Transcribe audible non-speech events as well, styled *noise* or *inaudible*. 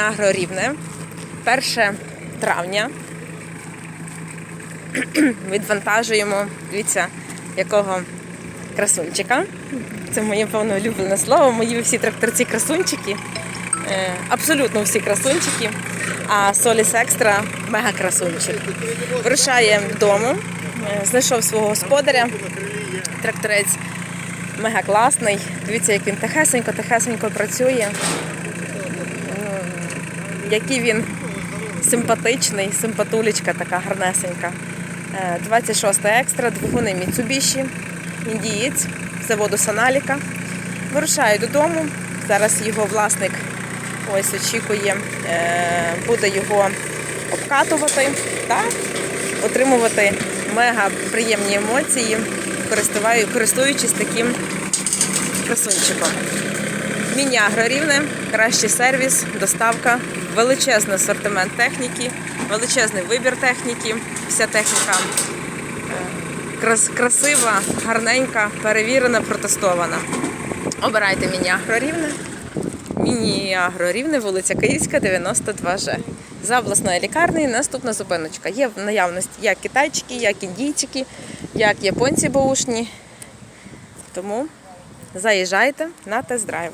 Міні-агро рівне. 1 травня. *clears throat* Відвантажуємо, дивіться, якого красунчика. Це моє певно улюблене слово. Мої всі тракторці красунчики. Е, Абсолютно всі красунчики. А Соліс Екстра мега красунчик. Вирушає додому, е, знайшов свого господаря. Тракторець мега класний. Дивіться, як він тихесенько, тихесенько працює. Який він симпатичний, симпатулечка така гарнесенька. Е, 26 екстра, двигуни Mitsubishi, індієць, заводу Саналіка. Вирушаю додому. Зараз його власник ось очікує, е, буде його обкатувати та отримувати мега приємні емоції, користуючись таким красунчиком. Міні-агро рівне, кращий сервіс, доставка, величезний асортимент техніки, величезний вибір техніки. Вся техніка е, крас- красива, гарненька, перевірена, протестована. Обирайте міні-агро рівне. Міні-агро рівне, вулиця Київська, 92Ж. За обласною лікарнею наступна зупиночка. Є в наявності як китайчики, як індійчики, як японці баушні. Тому заїжджайте на тест-драйв.